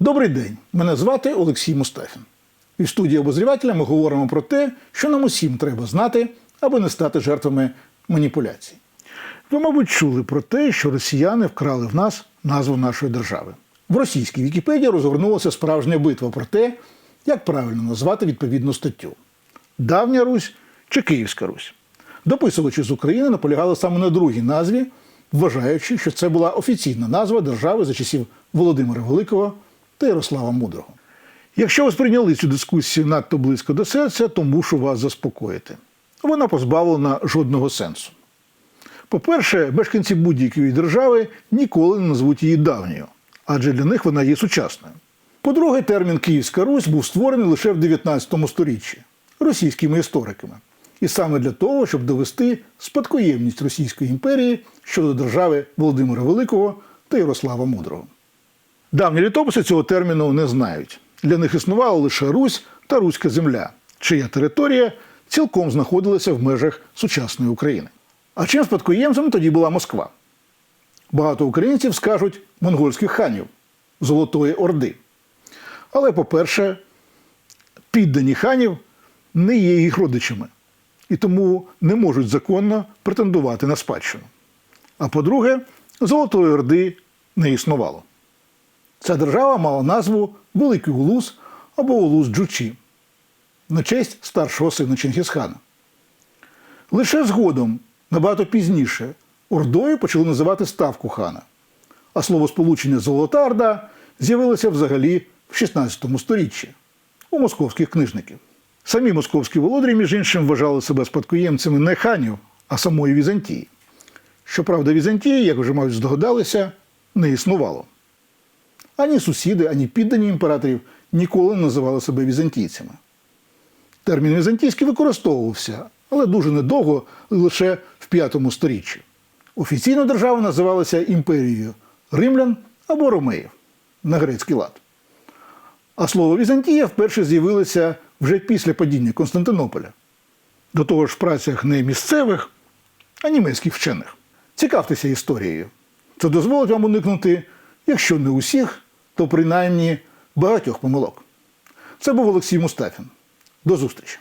Добрий день, мене звати Олексій Мустафін. І в студії обозрівателя ми говоримо про те, що нам усім треба знати, аби не стати жертвами маніпуляцій. Ви, мабуть, чули про те, що росіяни вкрали в нас назву нашої держави. В російській Вікіпедії розгорнулася справжня битва про те, як правильно назвати відповідну статтю: Давня Русь чи Київська Русь. Дописувачі з України наполягали саме на другій назві, вважаючи, що це була офіційна назва держави за часів Володимира Великого та Ярослава Мудрого. Якщо ви сприйняли цю дискусію надто близько до серця, то мушу вас заспокоїти. Вона позбавлена жодного сенсу. По-перше, мешканці будь-якої держави ніколи не назвуть її давньою, адже для них вона є сучасною. По-друге, термін Київська Русь був створений лише в 19 сторіччі російськими істориками. І саме для того, щоб довести спадкоємність Російської імперії щодо держави Володимира Великого та Ярослава Мудрого. Давні літописи цього терміну не знають. Для них існувала лише Русь та Руська земля, чия територія цілком знаходилася в межах сучасної України. А чим спадкоємцем тоді була Москва? Багато українців скажуть монгольських ханів Золотої Орди. Але, по-перше, піддані ханів не є їх родичами і тому не можуть законно претендувати на спадщину. А по-друге, Золотої Орди не існувало. Ця держава мала назву Великий Улус або Улус Джучі на честь старшого сина Чингісхана. Лише згодом, набагато пізніше, Ордою почали називати ставку хана, а словосполучення Золота Орда з'явилося взагалі в 16 сторіччі у московських книжників. Самі московські володарі, між іншим, вважали себе спадкоємцями не ханів, а самої Візантії. Щоправда, Візантії, як вже мабуть здогадалися, не існувало. Ані сусіди, ані піддані імператорів ніколи не називали себе візантійцями. Термін візантійський використовувався, але дуже недовго, лише в п'ятому сторіччі. Офіційно держава називалася імперією римлян або ромеїв на грецький лад. А слово Візантія вперше з'явилося вже після падіння Константинополя. До того ж в працях не місцевих, а німецьких вчених. Цікавтеся історією. Це дозволить вам уникнути, якщо не усіх, то принаймні багатьох помилок. Це був Олексій Мустафін. До зустрічі!